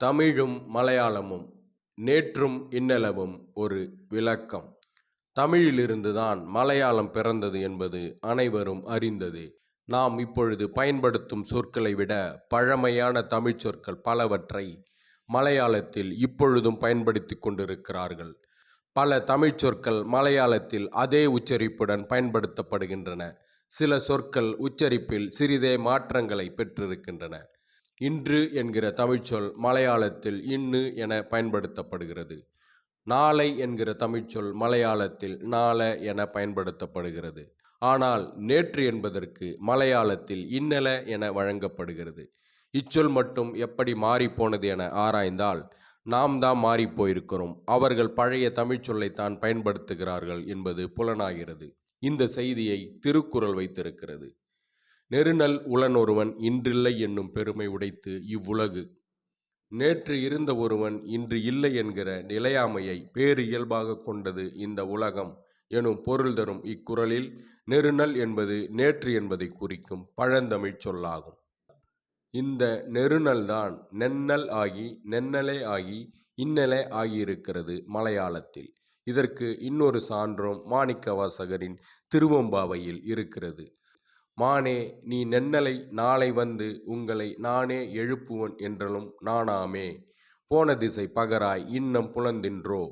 தமிழும் மலையாளமும் நேற்றும் இன்னளவும் ஒரு விளக்கம். தமிழிலிருந்துதான் மலையாளம் பிறந்தது என்பது அனைவரும் அறிந்தது. நாம் இப்பொழுது பயன்படுத்தும் சொற்களை விட பழமையான தமிழ்ச் சொற்கள் பலவற்றை மலையாளத்தில் இப்பொழுதும் பயன்படுத்தி கொண்டிருக்கிறார்கள். பல தமிழ் சொற்கள் மலையாளத்தில் அதே உச்சரிப்புடன் பயன்படுத்தப்படுகின்றன. சில சொற்கள் உச்சரிப்பில் சிறிதே மாற்றங்களை பெற்றிருக்கின்றன. இன்று என்கிற தமிழ்ச்சொல் மலையாளத்தில் இன்னு என பயன்படுத்தப்படுகிறது. நாளை என்கிற தமிழ்ச்சொல் மலையாளத்தில் நாள என பயன்படுத்தப்படுகிறது. ஆனால் நேற்று என்பதற்கு மலையாளத்தில் இன்னல என வழங்கப்படுகிறது. இச்சொல் மட்டும் எப்படி மாறிப்போனது என ஆராய்ந்தால் நாம் தான் மாறிப்போயிருக்கிறோம் அவர்கள் பழைய தமிழ்ச்சொல்லைத்தான் பயன்படுத்துகிறார்கள் என்பது புலனாகிறது. இந்த செய்தியை திருக்குறள் வைத்திருக்கிறது. நெருநல் உளனொருவன் இன்றில்லை என்னும் பெருமை உடைத்து இவ்வுலகு. நேற்று இருந்த ஒருவன் இன்று இல்லை என்கிற நிலையாமையை பேறு இயல்பாக கொண்டது இந்த உலகம் எனும் பொருள் தரும் இக்குறளில் நெருநல் என்பது நேற்று என்பதை குறிக்கும் பழந்தமிழ்ச் சொல்லாகும். இந்த நெருநல் தான் நென்னல் ஆகி நென்னலே ஆகி இன்னலே ஆகியிருக்கிறது மலையாளத்தில். இதற்கு இன்னொரு சான்றும் மாணிக்கவாசகரின் திருவம்பாவையில் இருக்கிறது. மானே நீ நென்னலை நாளை வந்து உங்களை நானே எழுப்புவன் என்றலும் நானாமே. போன திசை பகராய் இன்னம் புலந்தின்றோ.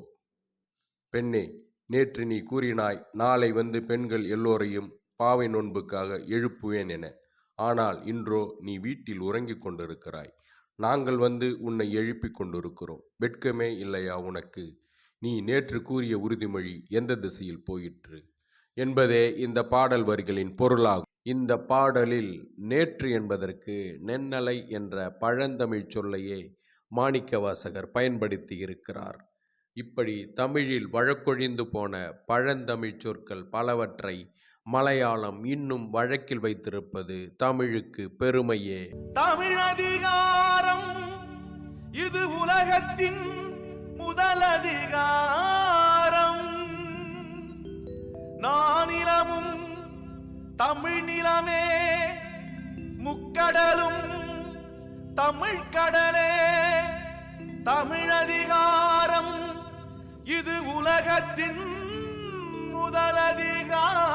பெண்ணே நேற்று நீ கூறினாய் நாளை வந்து பெண்கள் எல்லோரையும் பாவை நோன்புக்காக எழுப்புவேன் என. ஆனால் இன்றோ நீ வீட்டில் உறங்கிக் கொண்டிருக்கிறாய். நாங்கள் வந்து உன்னை எழுப்பிக் கொண்டிருக்கிறோம். வெட்கமே இல்லையா உனக்கு? நீ நேற்று கூறிய உறுதிமொழி எந்த திசையில் போயிற்று? என்பதே இந்த பாடல் வரிகளின் பொருளாகும். இந்த பாடலில் நேற்று என்பதற்கு நென்னலை என்ற பழந்தமிழ் சொல்லையே மாணிக்கவாசகர் பயன்படுத்தி இருக்கிறார். இப்படி தமிழில் வழக்கொழிந்து போன பழந்தமிழ் சொற்கள் பலவற்றை மலையாளம் இன்னும் வழக்கில் வைத்திருப்பது தமிழுக்கு பெருமையே. தமிழதிகாரம் இது உலகத்தின் முதலதிகாரம் தமிழ் நிலமே முக்கடலும் தமிழ் கடலே. தமிழதிகாரம் இது உலகத்தின் முதலதிகாரம்